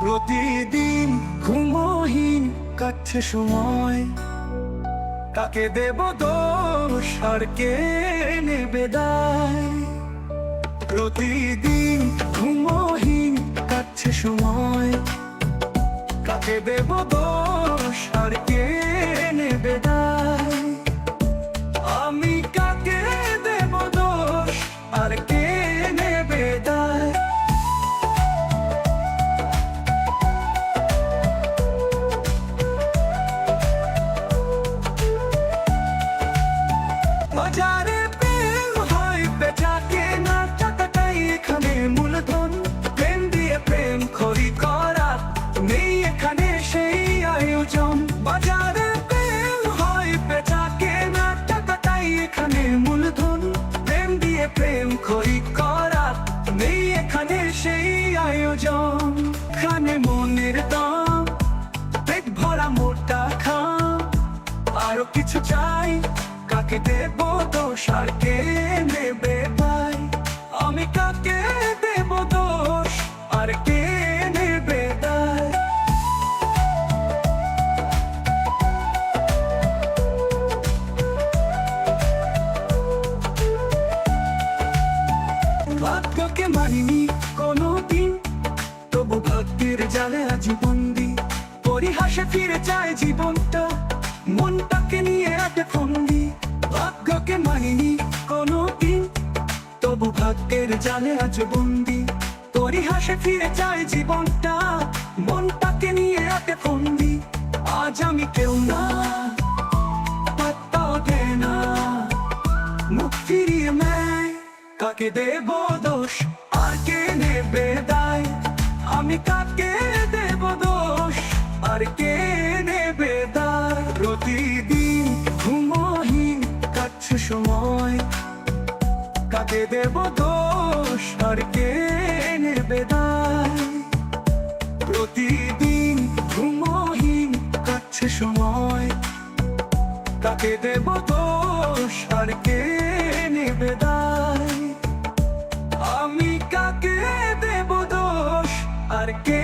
প্রতিদিন ঘুমহীন কাটছে সময়। কাকে দেব দোষ, আর কে নেবে দায় প্রতিদিন ঘুমহীন কাটছে সময়। কাকে দেব দোষ, আর কে বাজারে প্রেম এখানে মূলধন। বাজারে মূলধন। প্রেম দিয়ে প্রেম খড়ি করা এখানে সেই আয়োজন। খানে পেট ভরা মোটা খাম আরও কিছু চাই, কাকে দেব? আর কে নেবে ভাই? আমি কাকে দেব দোষ? আর কে নেবে ভাগ্যকে মানিনি কোনো দিন তবু ভাগ্যের জালে আজ বন্দি পরিহাসে ফিরে যায় জীবনটা। দিন তবু ভাগ্যের জালে আজ বন্দি। পরিহাসে ফিরে জীবনটা। মনটাকে নিয়ে ফন্দি। আজ আমি কেউ না। কাকে দেব দোষ? আর কে নেবে দায়? আমি কাকে দেব দোষ? আর কে নেবে দায়? প্রতিদিন কাকে দেব দোষ, আর কে নেবে প্রতিদিন ঘুমহীন কাছে সময়। কাকে দেব দোষ, আর কে নেবে আমি কাকে দেব দোষ, আর কে